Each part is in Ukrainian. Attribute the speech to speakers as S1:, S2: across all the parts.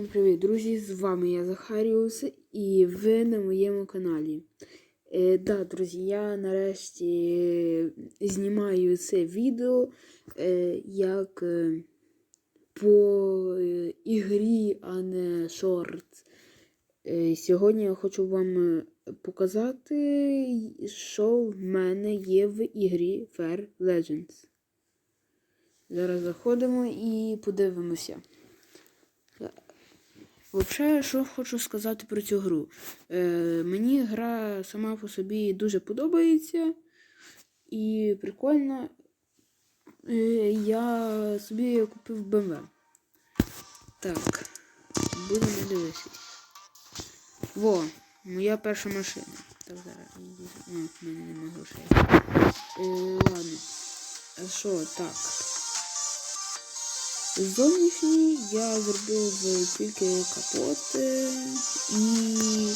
S1: Всім привіт, друзі! З вами я Захаріус і ви на моєму каналі. Е, да, друзі, я нарешті знімаю це відео е, як е, по е, ігрі, а не шорт. Е, сьогодні я хочу вам е, показати, що в мене є в ігрі Fair Legends. Зараз заходимо і подивимося. Взагалі, що хочу сказати про цю гру. Е, мені гра сама по собі дуже подобається і прикольна. Е, я собі купив BMW. Так, будемо дивитися. Во, моя перша машина. Так, зараз. Ну, в мене немає грошей. Е, ладно. А що, так. Зовнішній я зробив тільки капот е, і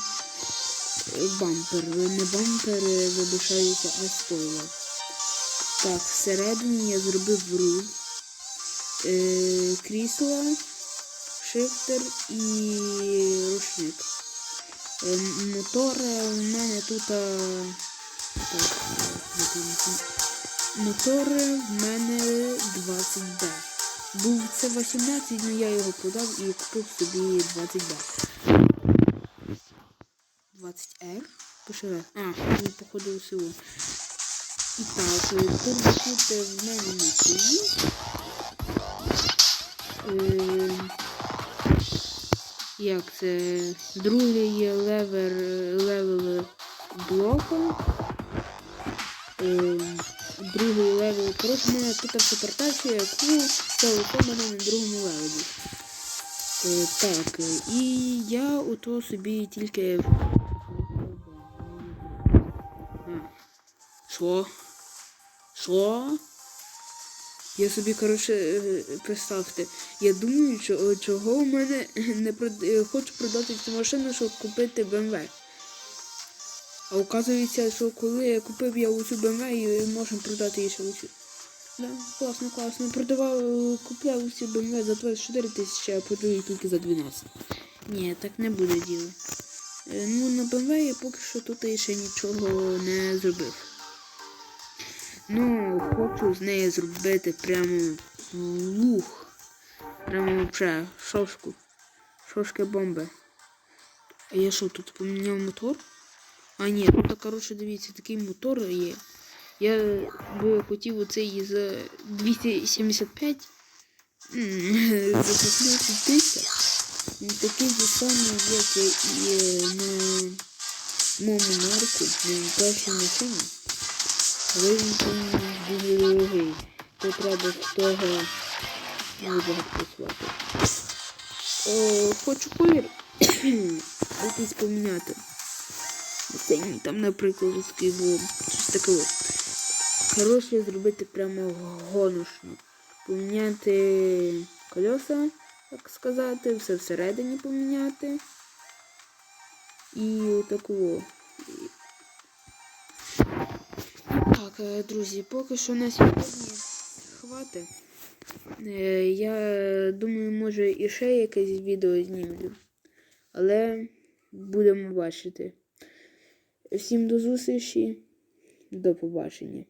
S1: бампер. Не бампер залишається, а спойлер. Так, всередині я зробив руль, е, крісло, шифтер і рушник. Е, мотор у мене тут. Так, мотор в мене 20D. Був це 18, але я його продав і купив собі 20Б. 20R? Пише раз. А, він походу у село. І так, е, турбокут е, в мене на. Е, як це? Другий є левер, левел блоку. Е, другий левел. Коротше, в мене тут суперстація, яку у мене на другому левелі. Е, так, е, і я ото собі тільки. Що? Що? Я собі, коротше, е, представте, я думаю, чого в мене не прод... хочу продати цю машину, щоб купити BMW. А оказується, що коли я купив я оцю BMW і можемо продати її ще. Да, класно, класно. Продавав, купляв усі BMW за 24 тисячі, а продаю тільки за 12. Ні, так не буде діло. Е, Ну, на BMW я поки що тут ще нічого не зробив. Ну, хочу з неї зробити прямо лух. Прямо вже шошку. Шошки бомби. А я що, тут поміняв мотор? А ні, тут, коротше, дивіться, такий мотор є. Я би хотів оцей за 275 м, за 15 тисяч. Такий же самий, як і на моєму марку, на першій машині. Але він там дуже дорогий. То треба з того дуже багато працювати. Хочу колір якийсь поміняти. Оцей там, наприклад, такий був. Щось таке. Хороше зробити прямо гоношно. Поміняти колеса, так сказати, все всередині поміняти. І отаку. Так, е, друзі, поки що на сьогодні хватить. Е, Я думаю, може і ще якесь відео знімлю. Але будемо бачити. Всім до зустрічі, до побачення.